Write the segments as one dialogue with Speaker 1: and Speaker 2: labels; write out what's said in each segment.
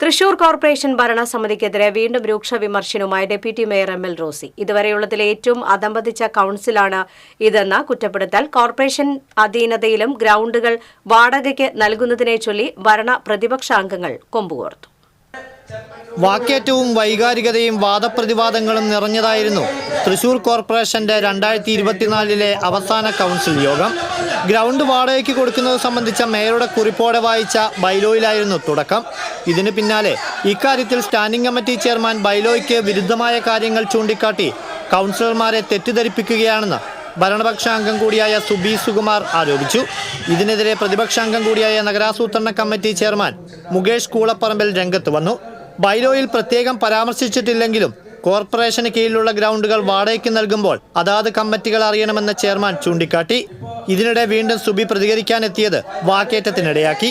Speaker 1: Thrissur corporation ഭരണസമിതിക്കെതിരെ വീണ്ടും രൂക്ഷ വിമർശനവുമായി deputy mayor M L Rosy. ഇതുവരെയുള്ളതിലെ ഏറ്റവും അധംപതിച്ച കൌൺസിലാണ് ഇതെന്ന കുറ്റപ്പെടുത്തൽ കോർപ്പറേഷൻ അധീനതയിലും ഗ്രൌണ്ടുകൾ വാടകയ്ക്ക് നൽകുന്നതിനെ ചൊല്ലി ഭരണ പ്രതിപക്ഷാംഗങ്ങൾ കൊമ്പുകോർത്തു.
Speaker 2: വാക്കേറ്റവും വൈകാരികതയും വാദപ്രതിവാദങ്ങളും നിറഞ്ഞതായിരുന്നു തൃശൂർ കോർപ്പറേഷന്റെ രണ്ടായിരത്തി ഇരുപത്തിനാലിലെ അവസാന കൗൺസിൽ യോഗം. ഗ്രൗണ്ട് വാടകയ്ക്ക് കൊടുക്കുന്നത് സംബന്ധിച്ച മേയറുടെ കുറിപ്പോടെ വായിച്ച ബൈലോയിലായിരുന്നു തുടക്കം. ഇതിന് പിന്നാലെ ഇക്കാര്യത്തിൽ സ്റ്റാൻഡിംഗ് കമ്മിറ്റി ചെയർമാൻ ബൈലോയ്ക്ക് വിരുദ്ധമായ കാര്യങ്ങൾ ചൂണ്ടിക്കാട്ടി കൗൺസിലർമാരെ തെറ്റിദ്ധരിപ്പിക്കുകയാണെന്ന് ഭരണപക്ഷാംഗം കൂടിയായ സുബി സുകുമാർ ആരോപിച്ചു. ഇതിനെതിരെ പ്രതിപക്ഷാംഗം കൂടിയായ നഗരാസൂത്രണ കമ്മിറ്റി ചെയർമാൻ മുകേഷ് കൂളപ്പറമ്പിൽ രംഗത്ത് വന്നു. ബൈലോയിൽ പ്രത്യേകം പരാമർശിച്ചിട്ടില്ലെങ്കിലും കോർപ്പറേഷന് കീഴിലുള്ള ഗ്രൗണ്ടുകൾ വാടകയ്ക്ക് നൽകുമ്പോൾ അതാത് കമ്മിറ്റികൾ അറിയണമെന്ന ചെയർമാൻ ചൂണ്ടിക്കാട്ടി. ഇതിനിടെ വീണ്ടും സുബി പ്രതികരിക്കാനെത്തിയത് വാക്കേറ്റത്തിനിടയാക്കി.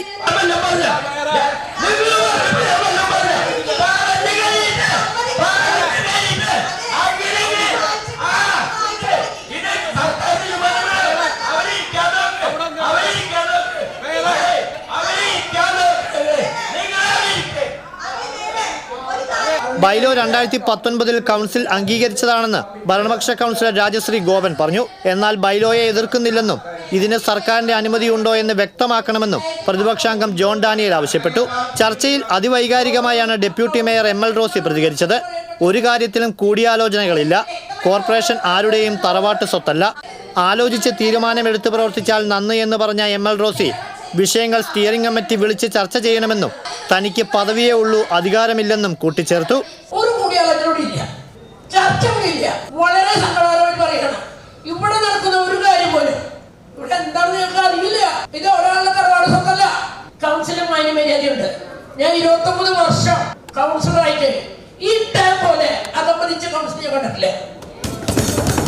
Speaker 2: ബൈലോ രണ്ടായിരത്തി പത്തൊൻപതിൽ കൗൺസിൽ അംഗീകരിച്ചതാണെന്ന് ഭരണപക്ഷ കൗൺസിലർ രാജശ്രീ ഗോപൻ പറഞ്ഞു. എന്നാൽ ബൈലോയെ എതിർക്കുന്നില്ലെന്നും ഇതിന് സർക്കാരിന്റെ അനുമതിയുണ്ടോ എന്ന് വ്യക്തമാക്കണമെന്നും പ്രതിപക്ഷാംഗം ജോൺ ഡാനിയൽ ആവശ്യപ്പെട്ടു. ചർച്ചയിൽ അതിവൈകാരികമായാണ് deputy mayor M L Rosy പ്രതികരിച്ചത്. ഒരു കാര്യത്തിലും കൂടിയാലോചനകളില്ല. കോർപ്പറേഷൻ ആരുടെയും തറവാട്ട് സ്വത്തല്ല. ആലോചിച്ച് തീരുമാനമെടുത്ത് പ്രവർത്തിച്ചാൽ നന്ന് എന്ന് പറഞ്ഞ എം എൽ റോസി വിഷയങ്ങൾ സ്റ്റിയറിംഗ് കമ്മിറ്റി വിളിച്ച് ചർച്ച ചെയ്യണമെന്നും തനിക്ക് പദവിയേ ഉള്ളൂ അധികാരമില്ലെന്നും കൂട്ടിച്ചേർത്തു.
Speaker 3: വളരെ പറയണം ഇവിടെ നടക്കുന്ന ഒരു അറിയില്ല. ഇത് ഞാൻ ഇരുപത്തൊമ്പത് വർഷം കൗൺസിലറായിട്ട് ഈ പോലെ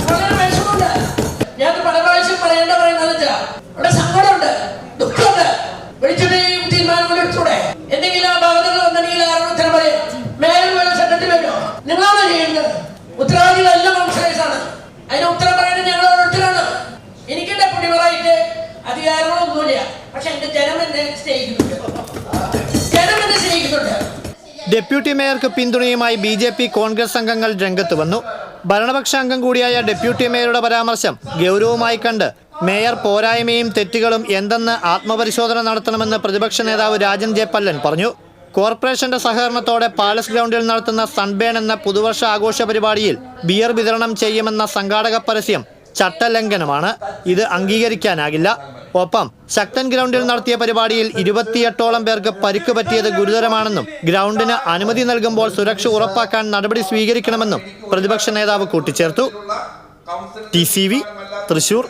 Speaker 3: വളരെ ഞാൻ പല പ്രാവശ്യം പറയേണ്ട പറയുന്നത് ഇവിടെ അധികാരങ്ങളൊന്നുമില്ല. പക്ഷെ എന്റെ ജനം എന്നെ സ്നേഹിക്കുന്നുണ്ട്. ജനം എന്നെ സ്നേഹിക്കുന്നുണ്ട്.
Speaker 2: ഡെപ്യൂട്ടി മേയർക്ക് പിന്തുണയുമായി ബി ജെ പി കോൺഗ്രസ് അംഗങ്ങൾ രംഗത്ത് വന്നു. ഭരണപക്ഷ അംഗം കൂടിയായ ഡെപ്യൂട്ടി മേയറുടെ പരാമർശം ഗൗരവമായി കണ്ട് മേയർ പോരായ്മയും തെറ്റുകളും എന്തെന്ന് ആത്മപരിശോധന നടത്തണമെന്ന് പ്രതിപക്ഷ നേതാവ് രാജൻ ജെ പല്ലൻ പറഞ്ഞു. കോർപ്പറേഷന്റെ സഹകരണത്തോടെ പാലസ് ഗ്രൗണ്ടിൽ നടത്തുന്ന സൺബേൺ എന്ന പുതുവർഷ ആഘോഷ പരിപാടിയിൽ ബിയർ വിതരണം ചെയ്യുമെന്ന സംഘാടക പരസ്യം ചട്ടലംഘനമാണ്. ഇത് അംഗീകരിക്കാനാകില്ല. ഒപ്പം ശക്തൻ ഗ്രൗണ്ടിൽ നടത്തിയ പരിപാടിയിൽ ഇരുപത്തിയെട്ടോളം പേർക്ക് പരിക്ക് പറ്റിയത് ഗുരുതരമാണെന്നും ഗ്രൗണ്ടിന് അനുമതി നൽകുമ്പോൾ സുരക്ഷ ഉറപ്പാക്കാൻ നടപടി സ്വീകരിക്കണമെന്നും പ്രതിപക്ഷ നേതാവ് കൂട്ടിച്ചേർത്തു. ടി തൃശൂർ.